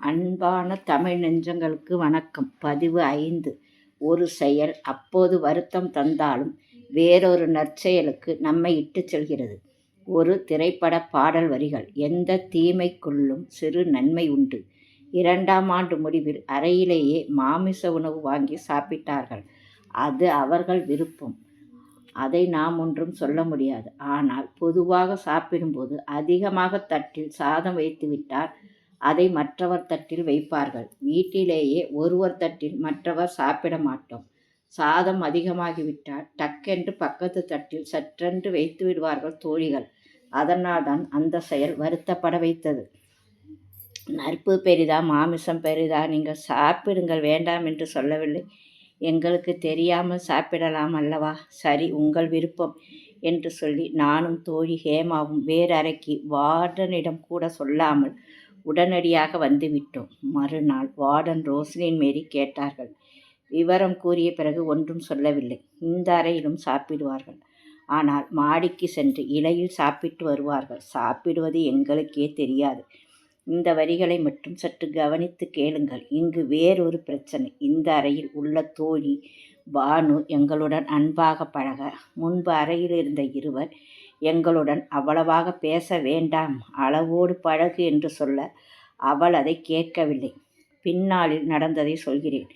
அன்பான தமிழ் நெஞ்சங்களுக்கு வணக்கம். பதிவு ஐந்து. ஒரு செயல் அப்போது வருத்தம் தந்தாலும் வேறொரு நற்செயலுக்கு நம்மை இட்டுச் செல்கிறது. ஒரு திரைப்பட பாடல் வரிகள் எந்த தீமைக்குள்ளும் சிறு நன்மை உண்டு. இரண்டாம் ஆண்டு முடிவில் அறையிலேயே மாமிச உணவு வாங்கி சாப்பிட்டார்கள். அது அவர்கள் விருப்பம். அதை நாம் ஒன்றும் சொல்ல முடியாது. ஆனால் பொதுவாக சாப்பிடும்போது அதிகமாக தட்டில் சாதம் வைத்துவிட்டால் அதை மற்றவர் தட்டில் வைப்பார்கள். வீட்டிலேயே ஒருவர் தட்டில் மற்றவர் சாப்பிட மாட்டோம். சாதம் அதிகமாகிவிட்டால் டக்கென்று பக்கத்து தட்டில் சற்றென்று வைத்து விடுவார்கள் தோழிகள். அதனால்தான் அந்த செயல் வருத்தப்பட வைத்தது. நட்பு பெரிதா மாமிசம் பெரிதா நீங்கள் சாப்பிடுங்கள் வேண்டாம் என்று சொல்லவில்லை. எங்களுக்கு தெரியாமல் சாப்பிடலாம் அல்லவா? சரி உங்கள் விருப்பம் என்று சொல்லி நானும் தோழி ஹேமாவும் வேறறைக்கு வார்டனிடம் கூட சொல்லாமல் உடனடியாக வந்துவிட்டோம். மறுநாள் வார்டன் ரோஸ்லின் மேரி கேட்டார்கள். விவரம் கூறிய பிறகு ஒன்றும் சொல்லவில்லை. இந்த அறையிலும் சாப்பிடுவார்கள். ஆனால் மாடிக்கு சென்று இலையில் சாப்பிட்டு வருவார்கள். சாப்பிடுவது எங்களுக்கே தெரியாது. இந்த வரிகளை மட்டும் சற்று கவனித்து கேளுங்கள். இங்கு வேறொரு பிரச்சனை. இந்த அறையில் உள்ள தோழி பானு எங்களுடன் அன்பாக பழக. முன்பு அறையில் இருந்த இருவர் எங்களுடன் அவ்வளவாக பேச வேண்டாம் அளவோடு பழகு என்று சொல்ல அவள் அதை கேட்கவில்லை. பின்னாளில் நடந்ததை சொல்கிறேன்.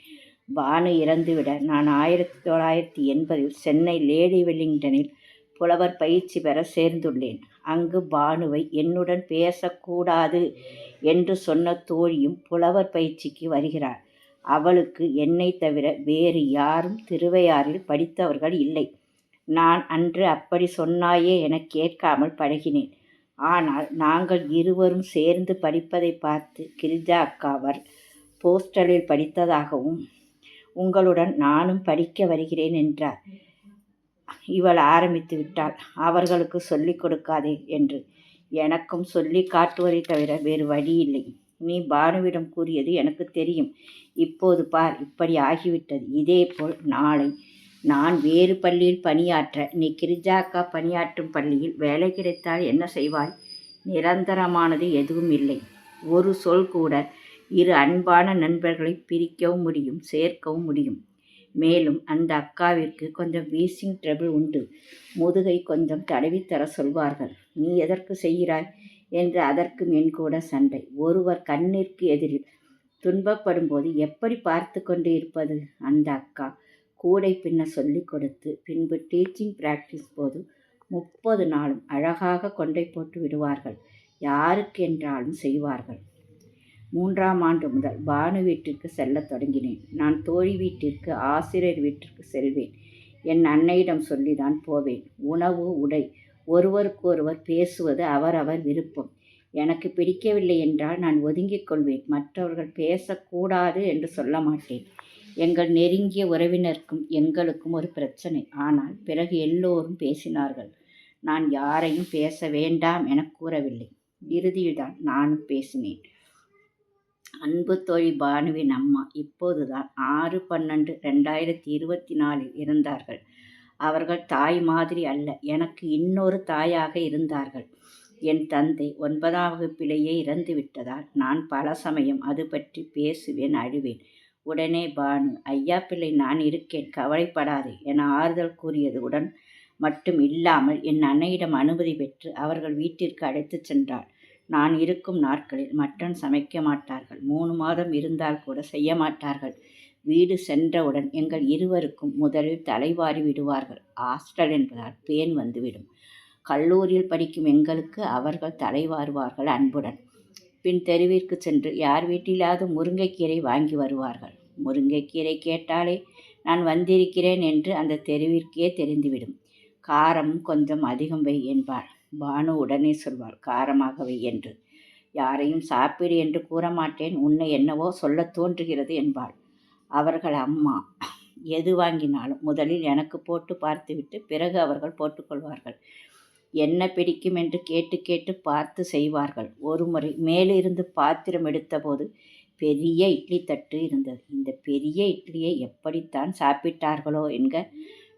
பானு இறந்துவிட நான் ஆயிரத்தி தொள்ளாயிரத்தி எண்பதில் சென்னை லேடி வெல்லிங்டனில் புலவர் பயிற்சி பெற சேர்ந்துள்ளேன். அங்கு பானுவை என்னுடன் பேசக்கூடாது என்று சொன்ன தோழியும் புலவர் பயிற்சிக்கு வருகிறாள். அவளுக்கு என்னை தவிர வேறு யாரும் திருவையாறில் படித்தவர்கள் இல்லை. நான் அன்று அப்படி சொன்னாயே என கேட்காமல் பழகினேன். ஆனால் நாங்கள் இருவரும் சேர்ந்து படிப்பதை பார்த்து கிரிஜா அக்காவர் போஸ்டலில் படித்ததாகவும் உங்களுடன் நானும் படிக்க வருகிறேன் என்றார். இவள் ஆரம்பித்து விட்டாள். அவர்களுக்கு சொல்லிக் கொடுக்காதே என்று. எனக்கும் சொல்லி காட்டுவதை தவிர வேறு வழி இல்லை. நீ பானுவிடம் கூறியது எனக்கு தெரியும். இப்போது பார் இப்படி ஆகிவிட்டது. இதேபோல் நாளை நான் வேறு பள்ளியில் பணியாற்ற நீ கிரிஜாக்கா பணியாற்றும் பள்ளியில் வேலை கிடைத்தால் என்ன செய்வாய்? நிரந்தரமானது எதுவும் இல்லை. ஒரு சொல் கூட இரு அன்பான நண்பர்களை பிரிக்கவும் முடியும் சேர்க்கவும் முடியும். மேலும் அந்த அக்காவிற்கு கொஞ்சம் வீசிங் ட்ரபிள் உண்டு. முதுகை கொஞ்சம் தடவித்தர சொல்வார்கள். நீ எதற்கு செய்கிறாய்? என்று அதற்கும் என் கூட சண்டை. ஒருவர் கண்ணிற்கு எதிரில் துன்பப்படும் போது எப்படி பார்த்து கொண்டு இருப்பது? அந்த அக்கா கூடை பின்ன சொல்லிக் கொடுத்து பின்பு டீச்சிங் பிராக்டிஸ் போது முப்பது நாளும் அழகாக கொண்டை போட்டு விடுவார்கள். யாருக்கென்றாலும் செய்வார்கள். மூன்றாம் ஆண்டு முதல் பானு வீட்டிற்கு செல்லத் தொடங்கினேன். நான் தோழி வீட்டிற்கு ஆசிரியர் வீட்டிற்கு செல்வேன். என் அன்னையிடம் சொல்லிதான் போவேன். உணவு உடை ஒருவருக்கொருவர் பேசுவது அவரவர் விருப்பம். எனக்கு பிடிக்கவில்லை என்றால் நான் ஒதுங்கிக் கொள்வேன். மற்றவர்கள் பேசக்கூடாது என்று சொல்ல மாட்டேன். எங்கள் நெருங்கிய உறவினருக்கும் எங்களுக்கும் ஒரு பிரச்சனை. ஆனால் பிறகு எல்லோரும் பேசினார்கள். நான் யாரையும் பேச வேண்டாம் என கூறவில்லை. இறுதியில்தான் நானும் பேசினேன். அன்பு தோழி பானுவின் அம்மா இப்போதுதான் ஆறு பன்னெண்டு ரெண்டாயிரத்தி இருபத்தி நாலில் இருந்தார்கள் அவர்கள் தாய் மாதிரி அல்ல. எனக்கு இன்னொரு தாயாக இருந்தார்கள். என் தந்தை ஒன்பதாம் வகுப்பிலேயே இறந்து விட்டதால் நான் பல சமயம் அது பற்றி பேசுவேன் அழுவேன். உடனே பானு ஐயா பிள்ளை நான் இருக்கேன் கவலைப்படாதே என ஆறுதல் கூறியதுடன் மட்டும் இல்லாமல் என் அன்னையிடம் அனுமதி பெற்று அவர்கள் வீட்டிற்கு அழைத்துச் சென்றாள் நான் இருக்கும் நாட்களில் மட்டன் சமைக்க மாட்டார்கள். மூணு மாதம் இருந்தால் கூட செய்ய மாட்டார்கள். வீடு சென்றவுடன் எங்கள் இருவருக்கும் முதலில் தலைவாரி விடுவார்கள். ஹாஸ்டல் என்பதால் பேன் வந்துவிடும். கல்லூரியில் படிக்கும் எங்களுக்கு அவர்கள் தலைவாருவார்கள் அன்புடன். பின் தெருவிற்கு சென்று யார் வீட்டிலாவது முருங்கைக்கீரை வாங்கி வருவார்கள். முருங்கைக்கீரை கேட்டாலே நான் வந்திருக்கிறேன் என்று அந்த தெருவிற்கே தெரிந்துவிடும். காரம் கொஞ்சம் அதிகம் வை என்பாள். பானு உடனே சொல்வாள் காரமாக வை என்று. யாரையும் சாப்பிடு என்று கூற மாட்டேன் உன்னை என்னவோ சொல்ல தோன்றுகிறது என்பாள். அவர்கள் அம்மா. எது வாங்கினாலும் முதலில் எனக்கு போட்டு பார்த்துவிட்டு பிறகு அவர்கள் போட்டுக்கொள்வார்கள். என்ன பிடிக்கும் என்று கேட்டு கேட்டு பார்த்து செய்வார்கள். ஒருமுறை மேலிருந்து பாத்திரம் எடுத்தபோது பெரிய இட்லி தட்டு இருந்தது. இந்த பெரிய இட்லியை எப்படித்தான் சாப்பிட்டார்களோ என்க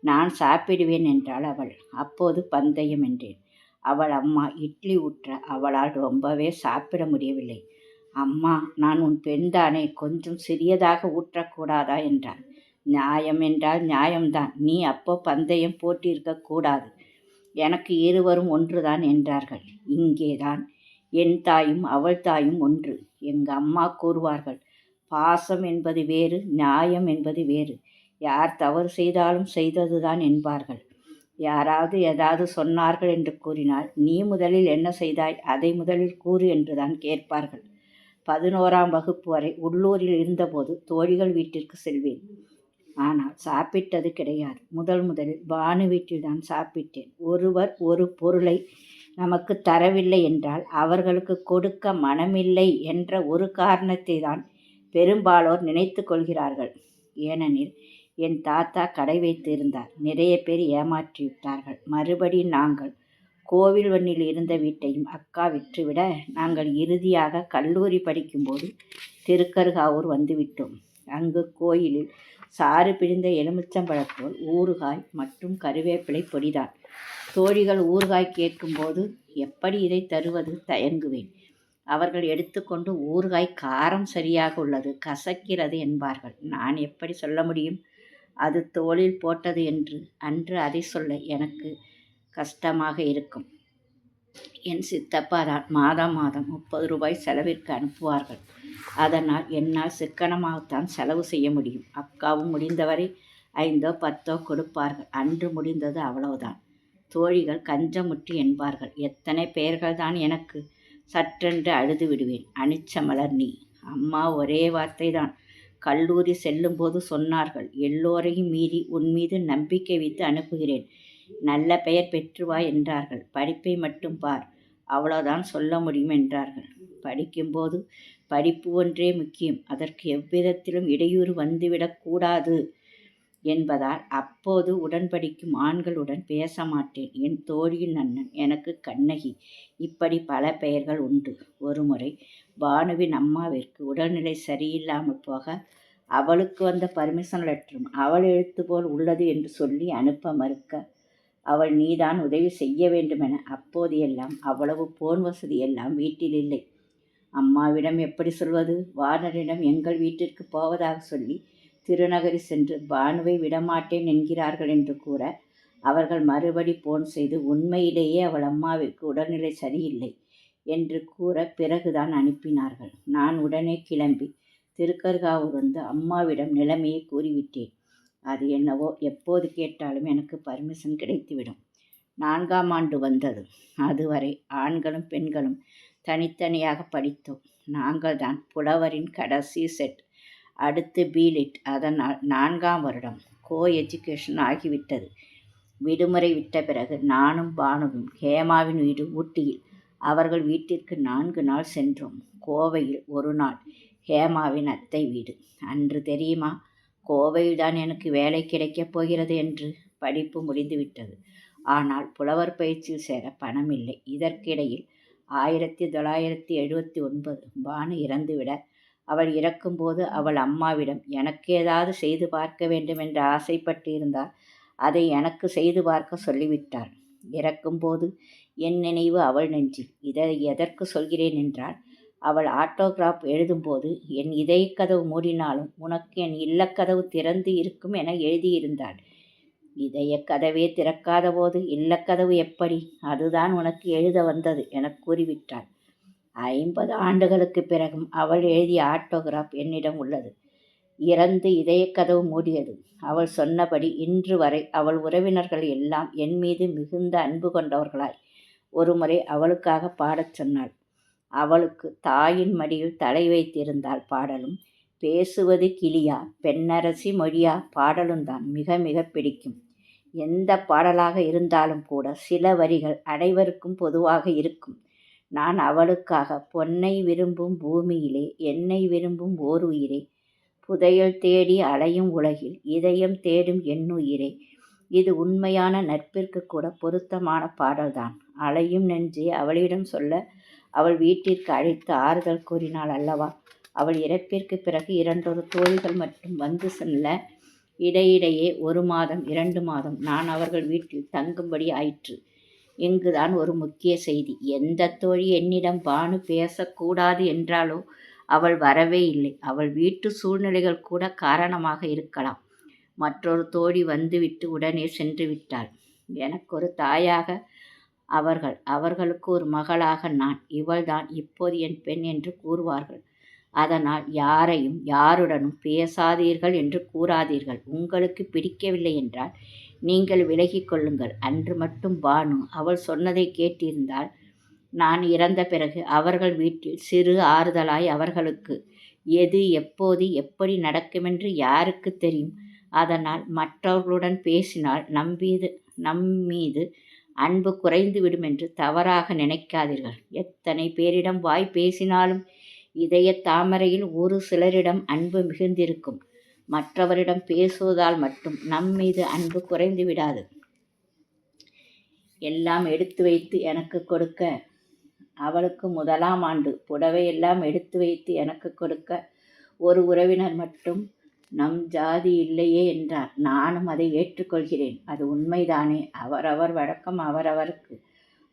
நான் சாப்பிடுவேன் என்றாள் அவள். அப்போது பந்தயம் என்றேன். அவள் அம்மா இட்லி ஊற்ற அவளால் ரொம்பவே சாப்பிட முடியவில்லை. அம்மா நான் உன் பெண்தானே கொஞ்சம் சிறியதாக ஊற்றக்கூடாதா என்றாள். நியாயம் என்றால் நியாயம்தான். நீ அப்போ பந்தயம் போட்டிருக்கக் கூடாது. எனக்கு இருவரும் ஒன்றுதான் என்றார்கள். இங்கேதான். என் தாயும் அவள் தாயும் ஒன்று. எங்க அம்மா கூறுவார்கள் பாசம் என்பது வேறு நியாயம் என்பது வேறு. யார் தவறு செய்தாலும் செய்ததுதான் என்பார்கள். யாராவது ஏதாவது சொன்னார்கள் என்று கூறினால் நீ முதலில் என்ன செய்தாய் அதை முதலில் கூறு என்றுதான் கேட்பார்கள். பதினோராம் வகுப்பு வரை உள்ளூரில் இருந்தபோது தோழிகள் வீட்டிற்கு செல்வேன். ஆனால் சாப்பிட்டது கிடையாது. முதல் முதலில் பானு வீட்டில்தான் சாப்பிட்டேன். ஒருவர் ஒரு பொருளை நமக்கு தரவில்லை என்றால் அவர்களுக்கு கொடுக்க மனமில்லை என்ற ஒரு காரணத்தை தான் பெரும்பாலோர் நினைத்து கொள்கிறார்கள். ஏனெனில் என் தாத்தா கடை வைத்திருந்தார். நிறைய பேர் ஏமாற்றி விட்டார்கள். மறுபடி நாங்கள் கோவில் வண்ணில் இருந்த வீட்டையும் அக்கா விற்றுவிட நாங்கள் இறுதியாக கல்லூரி படிக்கும்போது திருக்கருகாவூர் வந்துவிட்டோம். அங்கு கோயிலில் சாறு பிழிந்த எலுமிச்சம்பழத்தோல் ஊறுகாய் மற்றும் கருவேப்பிலை பொடிதான். தோழிகள் ஊறுகாய் கேட்கும்போது எப்படி இதை தருவது? தயங்குவேன். அவர்கள் எடுத்துக்கொண்டு ஊறுகாய் காரம் சரியாக உள்ளது கசக்கிறது என்பார்கள். நான் எப்படி சொல்ல முடியும்? அது தோளில் போட்டது என்று. அன்று அதை சொல்ல எனக்கு கஷ்டமாக இருக்கும். என் சித்தப்பா தான் மாதம் மாதம் முப்பது ரூபாய் செலவிற்கு அனுப்புவார்கள். அதனால் என்னால் சிக்கனமாகத்தான் செலவு செய்ய முடியும். அக்காவும் முடிந்தவரை ஐந்தோ பத்தோ கொடுப்பார்கள். அன்று முடிந்தது அவ்வளவுதான். தோழிகள் கஞ்சமுட்டி என்பார்கள். எத்தனை பெயர்கள் தான் எனக்கு சற்றென்று அழுது விடுவேன். அனிச்ச மலர் நீ. அம்மா ஒரே வார்த்தை தான் கல்லூரி செல்லும்போது சொன்னார்கள். எல்லோரையும் மீறி உன் மீது நம்பிக்கை வைத்து அனுப்புகிறேன். நல்ல பெயர் பெற்றுவா என்றார்கள். படிப்பை மட்டும் பார். அவ்வளோதான் சொல்ல முடியும் என்றார்கள். படிக்கும்போது படிப்பு ஒன்றே முக்கியம். அதற்கு எவ்விதத்திலும் இடையூறு வந்துவிடக்கூடாது என்பதால் அப்போது உடன்படிக்கும் ஆண்களுடன் பேச மாட்டேன். என் தோழியின் அண்ணன் எனக்கு கண்ணகி. இப்படி பல பெயர்கள் உண்டு. ஒருமுறை பானுவின் அம்மாவிற்கு உடல்நிலை சரியில்லாமல் போக அவளுக்கு வந்த பர்மிஷன் லெட்டரும் அவள் எழுத்து போல் உள்ளது என்று சொல்லி அனுப்ப மறுக்க அவள் நீதான் உதவி செய்ய வேண்டுமென அப்போதையெல்லாம் அவ்வளவு போன் வசதி எல்லாம் வீட்டில் இல்லை. அம்மாவிடம் எப்படி சொல்வது? வானரிடம் எங்கள் வீட்டிற்கு போவதாக சொல்லி திருநகரி சென்று பானுவை விடமாட்டேன் என்கிறார்கள் என்று கூற அவர்கள் மறுபடி போன் செய்து உண்மையிலேயே அவள் அம்மாவிற்கு உடல்நிலை சரியில்லை என்று கூற பிறகுதான் அனுப்பினார்கள். நான் உடனே கிளம்பி திருக்கர்காவூர் வந்து அம்மாவிடம் நிலைமையை கூறிவிட்டேன். அது என்னவோ எப்போது கேட்டாலும் எனக்கு பர்மிஷன் கிடைத்துவிடும். நான்காம் ஆண்டு வந்தது. அதுவரை ஆண்களும் பெண்களும் தனித்தனியாக படித்தோம். நாங்கள் தான் புலவரின் கடைசி செட் அடுத்து பீலிட் அதனால் நான்காம் வருடம். கோ எஜுகேஷன் ஆகிவிட்டது. விடுமுறை விட்ட பிறகு நானும் பானுவும் ஹேமாவின் வீடு ஊட்டியில் அவர்கள் வீட்டிற்கு நான்கு நாள் சென்றோம். கோவையில் ஒரு நாள் ஹேமாவின் அத்தை வீடு. அன்று தெரியுமா? கோவையில் தான் எனக்கு வேலை கிடைக்கப் போகிறது என்று படிப்பு முடிந்துவிட்டது. ஆனால் புலவர் பயிற்சியில் சேர பணமில்லை இதற்கிடையில் ஆயிரத்தி தொள்ளாயிரத்தி எழுபத்தி ஒன்பது. பானு இறந்துவிட. அவள் இறக்கும்போது அவள் அம்மாவிடம் எனக்கு ஏதாவது செய்து பார்க்க வேண்டும் என்று ஆசைப்பட்டிருந்தால் அதை எனக்கு செய்து பார்க்க சொல்லிவிட்டாள். இறக்கும்போது என் நினைவு அவள் நெஞ்சில். இதை எதற்கு சொல்கிறேன் என்றால் அவள் ஆட்டோகிராஃப் எழுதும்போது என் இதயக்கதவு மூடினாலும் உனக்கு என் இல்லக்கதவு திறந்து இருக்கும் என எழுதியிருந்தாள். இதய கதவே திறக்காத போது இல்லக்கதவு எப்படி? அதுதான் உனக்கு எழுத வந்தது எனக் கூறிவிட்டாள். ஐம்பது ஆண்டுகளுக்கு பிறகும் அவள் எழுதிய ஆட்டோகிராஃப் என்னிடம் உள்ளது. இறந்து இதயக்கதவு மூடியது. அவள் சொன்னபடி இன்று வரை அவள் உறவினர்கள் எல்லாம் என் மீது மிகுந்த அன்பு கொண்டவர்களாய். ஒருமுறை அவளுக்காக பாடச் சொன்னாள். அவளுக்கு தாயின் மடியில் தலை வைத்திருந்தால் பாடலும் பேசுவது கிளியா? பெண்ணரசி மொழியா? பாடலும்தான் மிக மிக பிடிக்கும். எந்த பாடலாக இருந்தாலும் கூட சில வரிகள் அனைவருக்கும் பொதுவாக இருக்கும். நான் அவளுக்காக பொன்னை விரும்பும் பூமியிலே என்னை விரும்பும் ஓர் உயிரே. புதையல் தேடி அலையும் உலகில் இதயம் தேடும் எண்ணுயிரே இது உண்மையான நட்பிற்கு கூட பொருத்தமான பாடல்தான். அலையும் நெஞ்சே அவளிடம் சொல்ல அவள் வீட்டிற்கு அழைத்து ஆறுதல் கூறினாள் அல்லவா? அவள் இறப்பிற்கு பிறகு இரண்டொரு தோழிகள் மட்டும் வந்து செல்ல இடையிடையே ஒரு மாதம் இரண்டு மாதம் நான் அவர்கள் வீட்டில் தங்கும்படி ஆயிற்று. இங்குதான் ஒரு முக்கிய செய்தி. எந்த தோழி என்னிடம் பானு பேசக்கூடாது என்றாலோ அவள் வரவே இல்லை. அவள் வீட்டு சூழ்நிலைகள் கூட காரணமாக இருக்கலாம். மற்றொரு தோழி வந்துவிட்டு உடனே சென்று விட்டாள். எனக்கு ஒரு தாயாக அவர்கள் அவர்களுக்கு ஒரு மகளாக நான். இவள்தான் இப்போது என் பெண் என்று கூறுவார்கள். அதனால் யாரையும் யாருடனும் பேசாதீர்கள் என்று கூறாதீர்கள். உங்களுக்கு பிடிக்கவில்லை என்றால் நீங்கள் விலகிக் கொள்ளுங்கள். அன்று மட்டும் பானு அவள் சொன்னதை கேட்டிருந்தால் நான் இறந்த பிறகு அவர்கள் வீட்டில் சிறு ஆறுதலாய் அவர்களுக்கு எது எப்போது எப்படி நடக்குமென்று யாருக்கு தெரியும்? அதனால் மற்றவர்களுடன் பேசினால் நம்பீது நம் மீது அன்பு குறைந்துவிடும் என்று தவறாக நினைக்காதீர்கள். எத்தனை பேரிடம் வாய் பேசினாலும் இதய தாமரையில் ஒரு சிலரிடம் அன்பு மிகுந்திருக்கும். மற்றவரிடம் பேசுவதால் மட்டும் நம் மீது அன்பு குறைந்து விடாது. எல்லாம் எடுத்து வைத்து எனக்கு கொடுக்க. அவளுக்கு முதலாம் ஆண்டு. புடவையெல்லாம் எடுத்து வைத்து எனக்கு கொடுக்க. ஒரு உறவினர் மட்டும் நம் ஜாதி இல்லையே என்றார். நானும் அதை ஏற்றுக்கொள்கிறேன். அது உண்மைதானே. அவரவர் வழக்கம் அவரவருக்கு.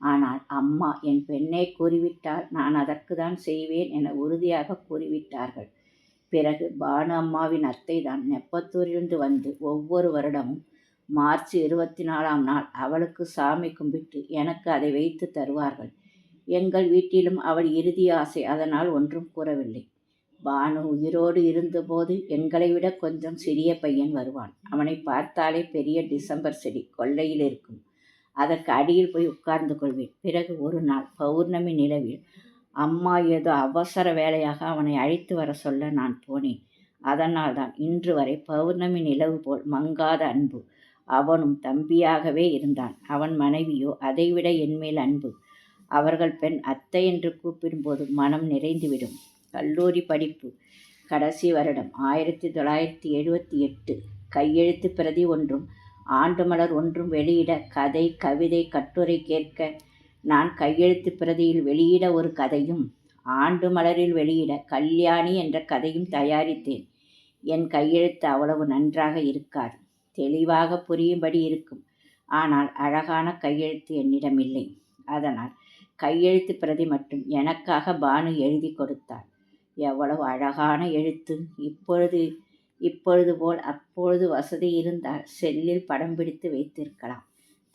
ஆனால் அம்மா என் பெண்ணை கூறிவிட்டால் நான் அதற்கு தான் செய்வேன் என உறுதியாக கூறிவிட்டார்கள். பிறகு பானு அம்மாவின் அத்தை தான் நெப்பத்தூரிலிருந்து வந்து ஒவ்வொரு வருடமும் மார்ச் இருபத்தி நாலாம் நாள் அவளுக்கு சாமி கும்பிட்டு எனக்கு அதை வைத்து தருவார்கள். எங்கள் வீட்டிலும் அவள் இறுதி ஆசை அதனால் ஒன்றும் கூறவில்லை. பானு உயிரோடு இருந்தபோது எங்களை விட கொஞ்சம் சிறிய பையன் வருவான். அவனை பார்த்தாலே பெரிய டிசம்பர் செடி கொல்லையில் இருக்கும். அதற்கு அடியில் போய் உட்கார்ந்து கொள்வேன். பிறகு ஒரு நாள் பௌர்ணமி நிலவில் அம்மா ஏதோ அவசர வேலையாக அவனை அழைத்து வர சொல்ல நான் போனேன். அதனால் தான் இன்று வரை பௌர்ணமி நிலவு போல் மங்காத அன்பு அவனும் தம்பியாகவே இருந்தான். அவன் மனைவியோ அதைவிட என்மேல் அன்பு. அவர்கள் பெண் அத்தை என்று கூப்பிடும்போது மனம் நிறைந்துவிடும். கல்லூரி படிப்பு கடைசி வருடம் ஆயிரத்தி தொள்ளாயிரத்தி எழுபத்தி எட்டு கையெழுத்து பிரதி ஒன்றும் ஆண்டு மலர் ஒன்றும் வெளியிட கதை கவிதை கட்டுரை கேட்க நான் கையெழுத்து பிரதியில் வெளியிட ஒரு கதையும் ஆண்டு மலரில் வெளியிட கல்யாணி என்ற கதையும் தயாரித்தேன். என் கையெழுத்து அவ்வளவு நன்றாக இருக்காது. தெளிவாக புரியும்படி இருக்கும். ஆனால் அழகான கையெழுத்து என்னிடம் இல்லை அதனால் கையெழுத்து பிரதி மட்டும் எனக்காக பானு எழுதி கொடுத்தார். எவ்வளவு அழகான எழுத்து. இப்பொழுது இப்பொழுது போல் அப்பொழுது வசதி இருந்தால் செல்லில் படம் பிடித்து வைத்திருக்கலாம்.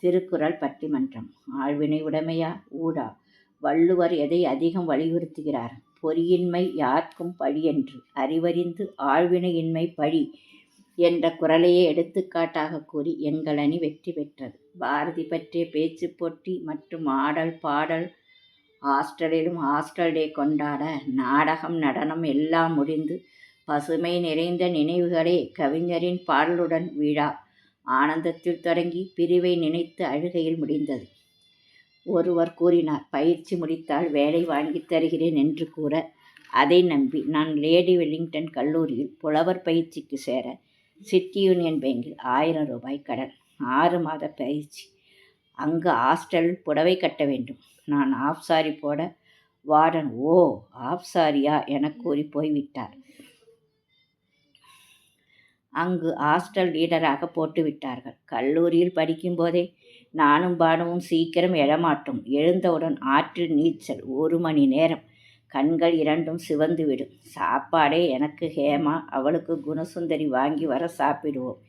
திருக்குறள் பட்டிமன்றம். ஆழ்வினை உடைமையா? ஊடா. வள்ளுவர் எதை அதிகம் வலியுறுத்துகிறார்? பொறியின்மை யார்க்கும் பழி என்று அறிவறிந்து ஆழ்வினையின்மை பழி என்ற குரலையே எடுத்துக்காட்டாக கூறி எங்கள் அணி வெற்றி பெற்றது. பாரதி பற்றிய பேச்சு போட்டி மற்றும் ஆடல் பாடல் ஹாஸ்டலிலும் ஹாஸ்டல் டே கொண்டாட நாடகம் நடனம் எல்லாம் முடிந்து பசுமை நிறைந்த நினைவுகளே கவிஞரின் பாடலுடன் விழா ஆனந்தத்தில் தொடங்கி பிரிவை நினைத்து அழுகையில் முடிந்தது. ஒருவர் கூறினார் பயிற்சி முடித்தால் வேலை வாங்கி தருகிறேன் என்று கூற. அதை நம்பி நான் லேடி வெல்லிங்டன் கல்லூரியில் புலவர் பயிற்சிக்கு சேர சிட்டி யூனியன் பேங்கில் ஆயிரம் ரூபாய் கடன் ஆறு மாத பயிற்சி. அங்கு ஹாஸ்டலில் புடவை கட்ட வேண்டும். நான் ஆஃப் சாரி போட வார்டன் ஓ ஆஃப் சாரியா என கூறி போய்விட்டார். அங்கு ஹாஸ்டல் லீடராக போட்டுவிட்டார்கள். கல்லூரியில் படிக்கும்போதே நானும் பானுவும் சீக்கிரம் எழமாட்டோம். எழுந்தவுடன் ஆற்றில் நீச்சல் ஒரு மணி நேரம். கண்கள் இரண்டும் சிவந்துவிடும். சாப்பாடே எனக்கு ஹேமா அவளுக்கு குணசுந்தரி வாங்கி வர சாப்பிடுவோம்.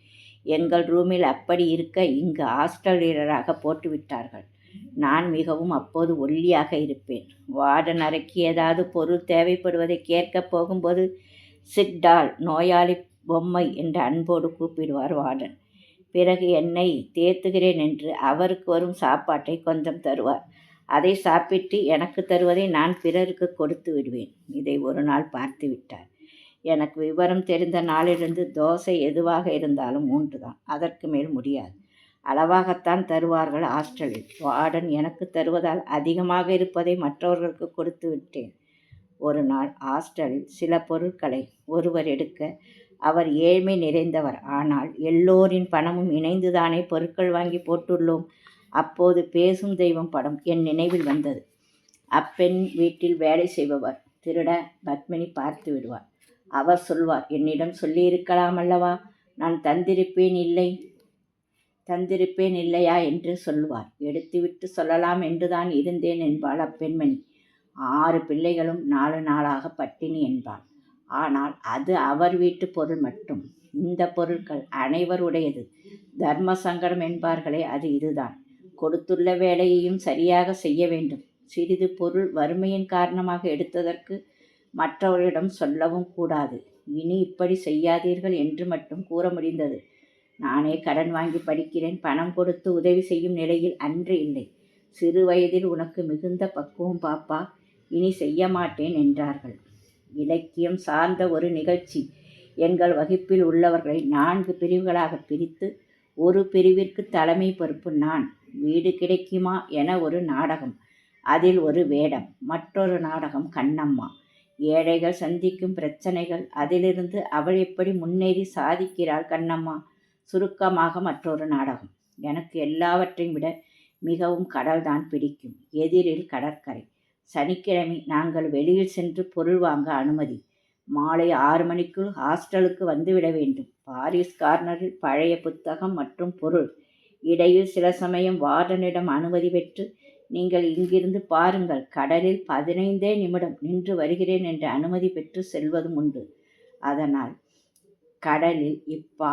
எங்கள் ரூமில் அப்படி இருக்க இங்கு ஹாஸ்டல் லீடராக போட்டுவிட்டார்கள். நான் மிகவும் அப்போது ஒல்லியாக இருப்பேன். வார்டன் அறைக்கு ஏதாவது பொருள் தேவைப்படுவதை கேட்கப் போகும்போது சிக்டால் நோயாளி பொம்மை என்று அன்போடு கூப்பிடுவார் வார்டன் பிறகு என்னை தேத்துகிறேன் என்று அவருக்கு வரும் சாப்பாட்டை கொஞ்சம் தருவார். அதை சாப்பிட்டு எனக்கு தருவதை நான் பிறருக்கு கொடுத்து விடுவேன். இதை ஒரு நாள் பார்த்து விட்டார். எனக்கு விவரம் தெரிந்த நாளிலிருந்து தோசை எதுவாக இருந்தாலும் மூன்று தான் அதற்கு மேல் முடியாது. அளவாகத்தான் தருவார்கள் ஹாஸ்டலில் வார்டன் எனக்கு தருவதால் அதிகமாக இருப்பதை மற்றவர்களுக்கு கொடுத்து விட்டேன். ஒரு நாள் ஹாஸ்டலில் சில பொருட்களை ஒருவர் எடுக்க அவர் ஏழ்மை நிறைந்தவர். ஆனால் எல்லோரின் பணமும் இணைந்துதானே பொருட்கள் வாங்கி போட்டுள்ளோம். அப்போது பேசும் தெய்வம் படம் என் நினைவில் வந்தது. அப்பெண் வீட்டில் வேலை செய்பவர் திருட பத்மினி பார்த்து விடுவார். அவர் சொல்வார் என்னிடம் சொல்லியிருக்கலாம் அல்லவா? நான் தந்திருப்பேன் இல்லை தந்திருப்பேன் இல்லையா? என்று சொல்லுவார். எடுத்துவிட்டு சொல்லலாம் என்றுதான் இருந்தேன் என்பாள் அப்பெண்மணி. ஆறு பிள்ளைகளும் நாலு நாளாக பட்டினி என்பாள். ஆனால் அது அவர் வீட்டு பொருள் மட்டும். இந்த பொருட்கள் அனைவருடையது. தர்ம சங்கடம் என்பார்களே அது இதுதான். கொடுத்துள்ள வேலையையும் சரியாக செய்ய வேண்டும். சிறிது பொருள் வறுமையின் காரணமாக எடுத்ததற்கு மற்றவர்களிடம் சொல்லவும் கூடாது. இனி இப்படி செய்யாதீர்கள் என்று மட்டும் கூற முடிந்தது. நானே கடன் வாங்கி படிக்கிறேன் பணம் கொடுத்து உதவி செய்யும் நிலையில் அன்று இல்லை. சிறு வயதில் உனக்கு மிகுந்த பக்குவம் பாப்பா. இனி செய்ய மாட்டேன் என்றார்கள். இலக்கியம் சார்ந்த ஒரு நிகழ்ச்சி. எங்கள் வகுப்பில் உள்ளவர்களை நான்கு பிரிவுகளாக பிரித்து ஒரு பிரிவிற்கு தலைமை பொறுப்பு நான் வீடு கிடைக்குமா என ஒரு நாடகம் அதில் ஒரு வேடம் மற்றொரு நாடகம் கண்ணம்மா. ஏழைகள் சந்திக்கும் பிரச்சனைகள் அதிலிருந்து அவள் எப்படி முன்னேறி சாதிக்கிறாள் கண்ணம்மா? சுருக்கமாக மற்றொரு நாடகம். எனக்கு எல்லாவற்றையும் விட மிகவும் கடல்தான் பிடிக்கும் எதிரில் கடற்கரை. சனிக்கிழமை நாங்கள் வெளியில் சென்று பொருள் வாங்க அனுமதி. மாலை ஆறு மணிக்குள் ஹாஸ்டலுக்கு வந்துவிட வேண்டும். பாரிஸ் கார்னரில் பழைய புத்தகம் மற்றும் பொருள். இடையில் சில சமயம் வார்டனிடம் அனுமதி பெற்று நீங்கள் இங்கிருந்து பாருங்கள் கடலில் பதினைந்தே நிமிடம் நின்று வருகிறேன் என்று அனுமதி பெற்று செல்வதும் உண்டு. அதனால் கடலில் இப்பா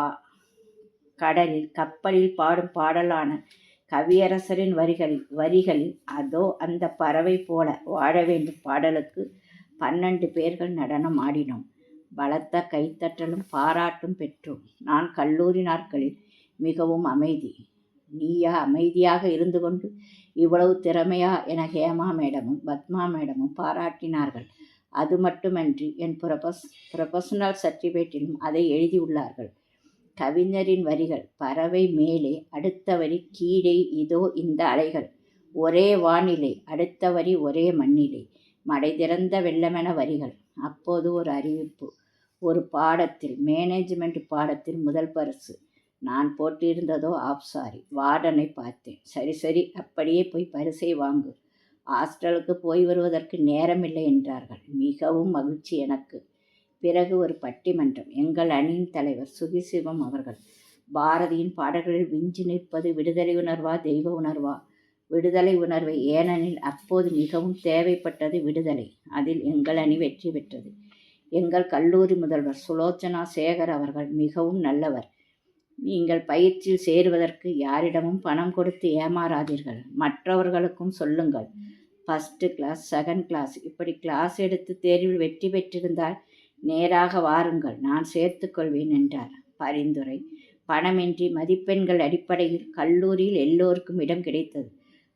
கடலில் கப்பலில் பாடும் பாடலான கவியரசரின் வரிகளில் வரிகளில் அதோ அந்த பறவை போல வாழ வேண்டும் பாடலுக்கு பன்னெண்டு பேர்கள் நடனம் ஆடினோம். பலத்த கைத்தட்டலும் பாராட்டும் பெற்றோம். நான் கல்லூரி நாட்களில் மிகவும் அமைதி நீயா அமைதியாக இருந்து கொண்டு இவ்வளவு திறமையா என ஹேமா மேடமும் பத்மா மேடமும் பாராட்டினார்கள். அது மட்டுமன்றி என் ப்ரொபஸ் ப்ரொஃபஷனல் சர்டிஃபிகேட்டிலும் அதை எழுதியுள்ளார்கள் கவிஞரின் வரிகள் பறவை மேலே அடுத்த வரி கீழே இதோ இந்த அலைகள். ஒரே வானிலை அடுத்த வரி ஒரே மண்ணிலை. மடை திறந்த வெள்ளமென வரிகள். அப்போது ஒரு அறிவிப்பு. ஒரு பாடத்தில் மேனேஜ்மெண்ட் பாடத்தில் முதல் பரிசு. நான் போட்டிருந்ததோ ஆப் சாரி வார்டனை பார்த்தேன். சரி சரி அப்படியே போய் பரிசை வாங்கு. ஹாஸ்டலுக்கு போய் வருவதற்கு நேரமில்லை என்றார்கள். மிகவும் மகிழ்ச்சி எனக்கு. பிறகு ஒரு பட்டிமன்றம். எங்கள் அணியின் தலைவர் சுகிசிவம் அவர்கள் பாரதியின் பாடல்களில் விஞ்சி நிற்பது விடுதலை உணர்வா தெய்வ உணர்வா? விடுதலை உணர்வை ஏனெனில் அப்போது மிகவும் தேவைப்பட்டது விடுதலை. அதில் எங்கள் அணி வெற்றி பெற்றது. எங்கள் கல்லூரி முதல்வர் சுலோச்சனா சேகர் அவர்கள் மிகவும் நல்லவர். நீங்கள் பயிற்சியில் சேருவதற்கு யாரிடமும் பணம் கொடுத்து ஏமாறாதீர்கள். மற்றவர்களுக்கும் சொல்லுங்கள். ஃபஸ்ட்டு கிளாஸ் செகண்ட் கிளாஸ் இப்படி கிளாஸ் எடுத்து தேர்வில் வெற்றி பெற்றிருந்தால் நேராக வாருங்கள் நான் சேர்த்துக்கொள்வேன் என்றார். பரிந்துரை. பணமின்றி மதிப்பெண்கள் அடிப்படையில் கல்லூரியில் எல்லோருக்கும் இடம் கிடைத்தது.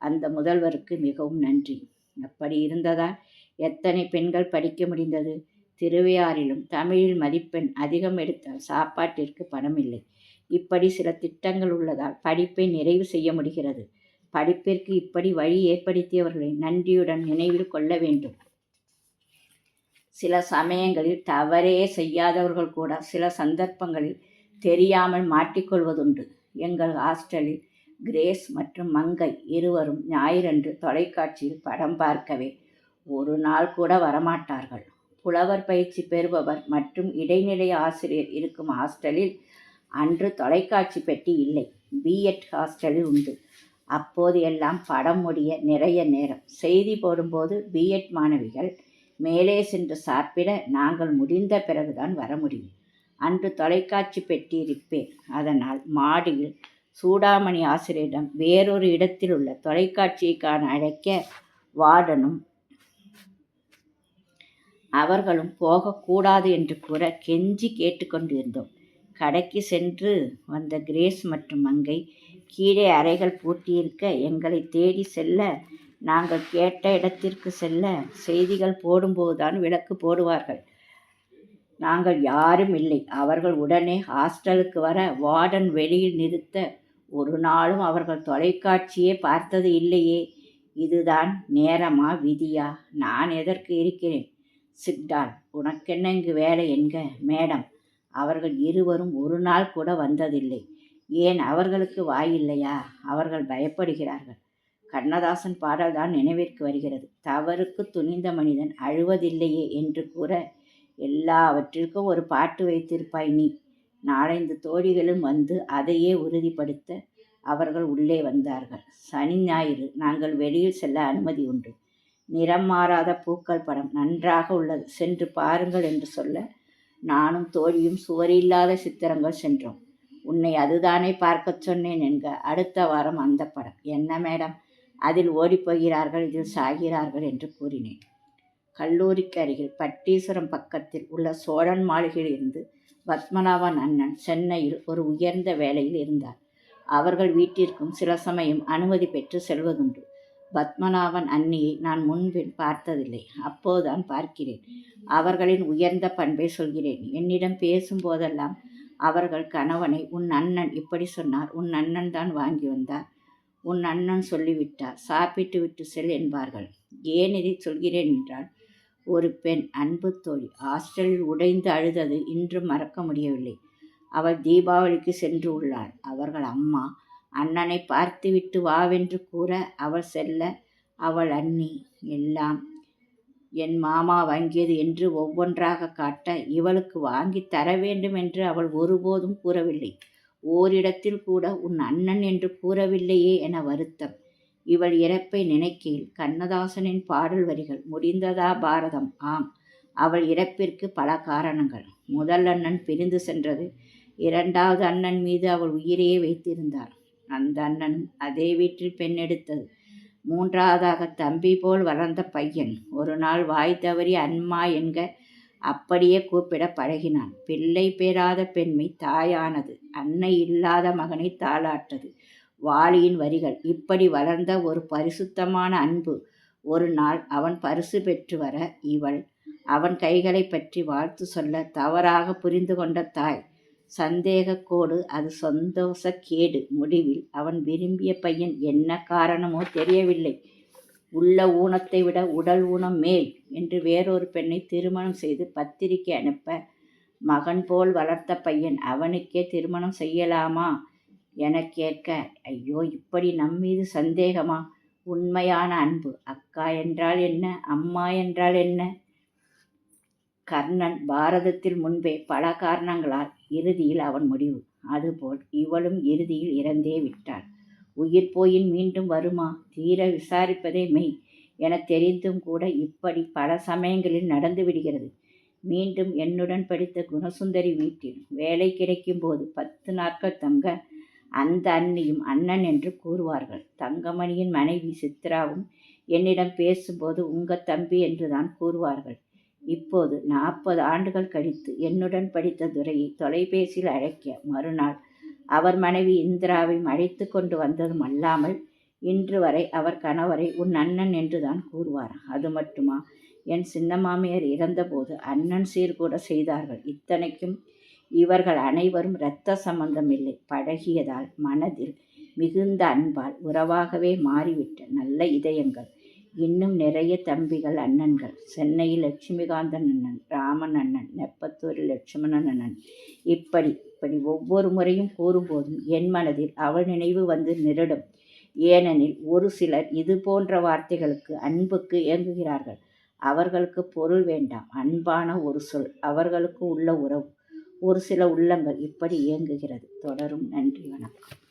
அந்த முதல்வருக்கு மிகவும் நன்றி. அப்படி இருந்ததால் எத்தனை பெண்கள் படிக்க முடிந்தது? திருவையாறிலும் தமிழில் மதிப்பெண் அதிகம் எடுத்தால் சாப்பாட்டிற்கு பணம் இல்லை இப்படி சில திட்டங்கள் உள்ளதால் படிப்பை நிறைவு செய்ய முடிகிறது. படிப்பிற்கு இப்படி வழி ஏற்படுத்தியவர்களை நன்றியுடன் நினைவில் கொள்ள வேண்டும். சில சமயங்களில் தவறே செய்யாதவர்கள் கூட சில சந்தர்ப்பங்களில் தெரியாமல் மாட்டிக்கொள்வதுண்டு. எங்கள் ஹாஸ்டலில் கிரேஸ் மற்றும் மங்கை இருவரும் ஞாயிறன்று தொலைக்காட்சியில் படம் பார்க்கவே ஒரு நாள் கூட வரமாட்டார்கள். புலவர் பயிற்சி பெறுபவர் மற்றும் இடைநிலை ஆசிரியர் இருக்கும் ஹாஸ்டலில் அன்று தொலைக்காட்சி பெட்டி இல்லை. பிஎட் ஹாஸ்டலில் உண்டு. அப்போது எல்லாம் படம் முடிய நிறைய நேரம். செய்தி போடும்போது பிஎட் மாணவிகள் மேலே சென்று சாப்பிட நாங்கள் முடிந்த பிறகுதான் வர முடியும். அன்று தொலைக்காட்சி பெட்டி இருப்பேன் அதனால் மாடியில் சூடாமணி ஆசிரியரிடம் வேறொரு இடத்தில் உள்ள தொலைக்காட்சிக்கான அழைக்க வார்டனும் அவர்களும் போகக்கூடாது என்று கூற கெஞ்சி கேட்டுக்கொண்டிருந்தோம் கடைக்கு சென்று வந்த கிரேஸ் மற்றும் மங்கை கீழே அறைகள் பூட்டியிருக்க எங்களை தேடி செல்ல நாங்கள் கேட்ட இடத்திற்கு செல்ல செய்திகள் போடும்போதுதான் விளக்கு போடுவார்கள். நாங்கள் யாரும் இல்லை. அவர்கள் உடனே ஹாஸ்டலுக்கு வர வார்டன் வெளியில் நிறுத்த ஒரு நாளும் அவர்கள் தொலைக்காட்சியே பார்த்தது இல்லையே. இதுதான் நேரமா விதியா? நான் எதற்கு இருக்கிறேன்? சிக்டால் உனக்கென்ன இங்கு வேலை என்க? மேடம் அவர்கள் இருவரும் ஒரு நாள் கூட வந்ததில்லை. ஏன் அவர்களுக்கு வாயில்லையா அவர்கள் பயப்படுகிறார்கள். கண்ணதாசன் பாடல்தான் நினைவிற்கு வருகிறது. தவறுக்கு துணிந்த மனிதன் அழுவதில்லையே என்று கூற எல்லாவற்றிற்கும் ஒரு பாட்டு வைத்திருப்பாய் நீ. நாலந்து தோழிகளும் வந்து அதையே உறுதிப்படுத்த அவர்கள் உள்ளே வந்தார்கள். சனி ஞாயிறு நாங்கள் வெளியில் செல்ல அனுமதி உண்டு. நிறம் மாறாத பூக்கள் படம் நன்றாக உள்ளது. சென்று பாருங்கள் என்று சொல்ல நானும் தோழியும் சுவரில்லாத சித்திரங்கள் சென்றோம். உன்னை அதுதானே பார்க்கச் சொன்னேன் என்க. அடுத்த வாரம் அந்த படம். என்ன மேடம்? அதில் ஓடிப்போகிறார்கள் இதில் சாகிறார்கள் என்று கூறினேன். கல்லூரிக்கு அருகில் பட்டீஸ்வரம் பக்கத்தில் உள்ள சோழன் மாளிகையில் இருந்து பத்மநாபன் அண்ணன் சென்னையில் ஒரு உயர்ந்த வேலையில் இருந்தார். அவர்கள் வீட்டிற்கும் சில சமயம் அனுமதி பெற்று செல்வதுண்டு. பத்மநாபன் அண்ணியை நான் முன்பின் பார்த்ததில்லை அப்போதுதான் பார்க்கிறேன். அவர்களின் உயர்ந்த பண்பை சொல்கிறேன். என்னிடம் பேசும்போதெல்லாம் அவர்கள் கணவனை உன் அண்ணன் இப்படி சொன்னார் உன் அண்ணன் தான் வாங்கி வந்தார் உன் அண்ணன் சொல்லிவிட்டார். சாப்பிட்டு விட்டு செல் என்பார்கள். ஏன் இதை சொல்கிறேன் என்றால் ஒரு பெண் அன்பு தோழி ஹாஸ்டலில் உடைந்து அழுதது இன்றும் மறக்க முடியவில்லை. அவள் தீபாவளிக்கு சென்று உள்ளாள். அவர்கள் அம்மா அண்ணனை பார்த்துவிட்டு வாவென்று கூற அவள் செல்ல அவள் அண்ணி எல்லாம் என் மாமா வாங்கியது என்று ஒவ்வொன்றாக காட்ட இவளுக்கு வாங்கி தர வேண்டும் என்று அவள் ஒருபோதும் கூறவில்லை. ஓரிடத்தில் கூட உன் அண்ணன் என்று கூறவில்லையே என வருத்தம். இவள் இறப்பை நினைக்கையில் கண்ணதாசனின் பாடல் வரிகள் முடிந்ததா பாரதம்? ஆம். அவள் இறப்பிற்கு பல காரணங்கள். முதல் அண்ணன் பிரிந்து சென்றது. இரண்டாவது அண்ணன் மீது அவள் உயிரையே வைத்திருந்தார். அந்த அண்ணனும் அதே வீட்டில் பெண் எடுத்தது. மூன்றாவதாக தம்பி போல் வளர்ந்த பையன். ஒரு நாள் வாய் தவறி அன்மா என்க அப்படியே கூப்பிட பழகினான். பிள்ளை பெறாத பெண்மை தாயானது. அன்னை இல்லாத மகனை தாளாட்டது. வாளியின் வரிகள். இப்படி வளர்ந்த ஒரு பரிசுத்தமான அன்பு. ஒரு நாள் அவன் பரிசு பெற்று வர இவள் அவன் கைகளை பற்றி வாழ்த்து சொல்ல தவறாக புரிந்து கொண்ட தாய். சந்தேகக்கோடு அது சந்தோஷ கேடு. முடிவில் அவன் விரும்பிய பையன். என்ன காரணமோ தெரியவில்லை. உள்ள ஊனத்தை விட உடல் ஊனம் மேல் என்று வேறொரு பெண்ணை திருமணம் செய்து பத்திரிக்கை அனுப்ப மகன் போல் வளர்த்த பையன் அவனுக்கே திருமணம் செய்யலாமா? என கேட்க ஐயோ இப்படி நம்மீது சந்தேகமா? உண்மையான அன்பு அக்கா என்றால் என்ன? அம்மா என்றால் என்ன? கர்ணன் பாரதத்தில் முன்பே பல காரணங்களால் இறுதியில் அவன் முடிவு. அதுபோல் இவளும் இறுதியில் இறந்தே விட்டாள். உயிர் போயின் மீண்டும் வருமா? தீர விசாரிப்பதே மெய். என தெரிந்தும் கூட இப்படி பல சமயங்களில் நடந்து விடுகிறது. மீண்டும் என்னுடன் படித்த குணசுந்தரி வீட்டில் வேலை கிடைக்கும் போது பத்து நாட்கள் தங்க அந்த அண்ணியும் அண்ணன் என்று கூறுவார்கள். தங்கமணியின் மனைவி சித்ராவும் என்னிடம் பேசும்போது உங்க தம்பி என்றுதான் கூறுவார்கள். இப்போது நாற்பது ஆண்டுகள் கழித்து என்னுடன் படித்த துரையை தொலைபேசியில் அழைக்க மறுநாள் அவர் மனைவி இந்திராவை அழைத்து கொண்டு வந்ததும் அல்லாமல் இன்று வரை அவர் கணவரை உன் அண்ணன் என்றுதான் கூறுவார். அது மட்டுமா? என் சின்ன மாமியார் இறந்தபோது அண்ணன் சீர்கூட செய்தார்கள். இத்தனைக்கும் இவர்கள் அனைவரும் இரத்த சம்பந்தம் இல்லை. பழகியதால் மனதில் மிகுந்த அன்பால் உறவாகவே மாறிவிட்ட நல்ல இதயங்கள். இன்னும் நிறைய தம்பிகள் அண்ணன்கள். சென்னையில் லட்சுமிகாந்தன் அண்ணன் ராமன் அண்ணன் நெப்பத்தூர் லட்சுமணன் அண்ணன். இப்படி இப்படி ஒவ்வொரு முறையும் கூறும்போதும் என் மனதில் அவள் நினைவு வந்து நிரடும். ஏனெனில் ஒரு சிலர் இது போன்ற வார்த்தைகளுக்கு அன்புக்கு இயங்குகிறார்கள் அவர்களுக்கு பொருள் வேண்டாம் அன்பான ஒரு சொல் அவர்களுக்கு உள்ள உறவு. ஒரு சில உள்ளங்கள் இப்படி இயங்குகிறது தொடரும். நன்றி வணக்கம்.